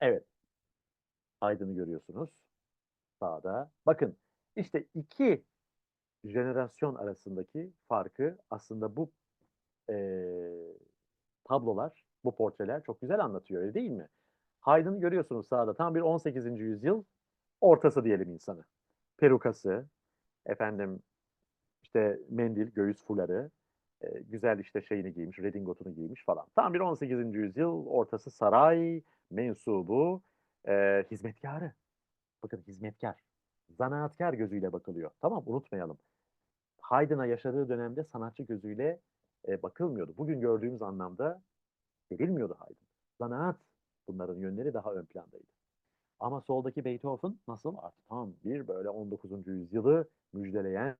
Evet. Haydn'ı görüyorsunuz sağda. Bakın işte 2 jenerasyon arasındaki farkı aslında bu, eee, tablolar, bu portreler çok güzel anlatıyor, öyle değil mi? Haydn'ı görüyorsunuz sağda. Tam bir 18. yüzyıl ortası diyelim insanı. Perukası, efendim, işte mendil, göğüs fuları, eee, güzel işte şeyini giymiş, redingotunu giymiş falan. Tam bir 18. yüzyıl ortası saray mensubu, eee, hizmetkârı. Bakın hizmetkâr, zanaatkâr gözüyle bakılıyor. Tamam, unutmayalım. Haydn'a yaşadığı dönemde sanatçı gözüyle, eee, bakılmıyordu. Bugün gördüğümüz anlamda verilmiyordu Haydn. Zanaat bunların yönleri daha ön plandaydı. Ama soldaki Beethoven nasıl? Artık tam bir böyle 19. yüzyılı müjdeleyen,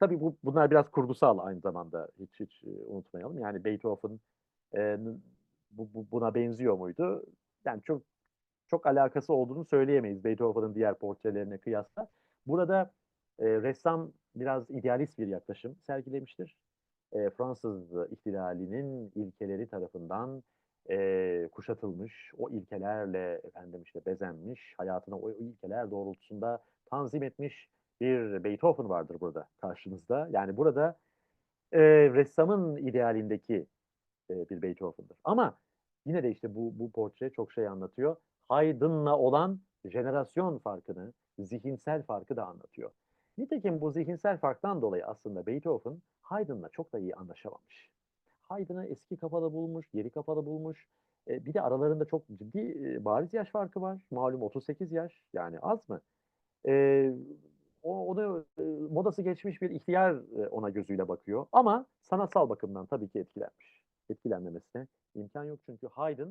tabii bu bunlar biraz kurgusal aynı zamanda hiç hiç, unutmayalım. Yani Beethoven, nı bu bu buna benziyor muydu? Yani çok çok alakası olduğunu söyleyemeyiz Beethoven'ın diğer portrelerine kıyasla. Burada, eee, ressam biraz idealist bir yaklaşım sergilemiştir. Eee, Fransız ihtilalinin ilkeleri tarafından, eee, kuşatılmış, o ilkelerle efendim işte bezenmiş, hayatını o ilkeler doğrultusunda tanzim etmiş bir Beethoven vardır burada karşınızda. Yani burada, eee, ressamın idealindeki, eee, bir Beethoven'dır. Ama yine de işte bu bu portre çok şey anlatıyor. Haydn'la olan jenerasyon farkını, zihinsel farkı da anlatıyor. Nitekim bu zihinsel farktan dolayı aslında Beethoven, Haydn'la çok da iyi anlaşamamış. Haydn'ı eski kafalı bulmuş, geri kafalı bulmuş. Eee, bir de aralarında çok ciddi, eee, bariz yaş farkı var. Malum 38 yaş, yani az mı? Eee, o onu, ııı, modası geçmiş bir ihtiyar, eee, ona gözüyle bakıyor ama sanatsal bakımdan tabii ki etkilenmiş. Etkilenmemesine imkân yok çünkü Haydn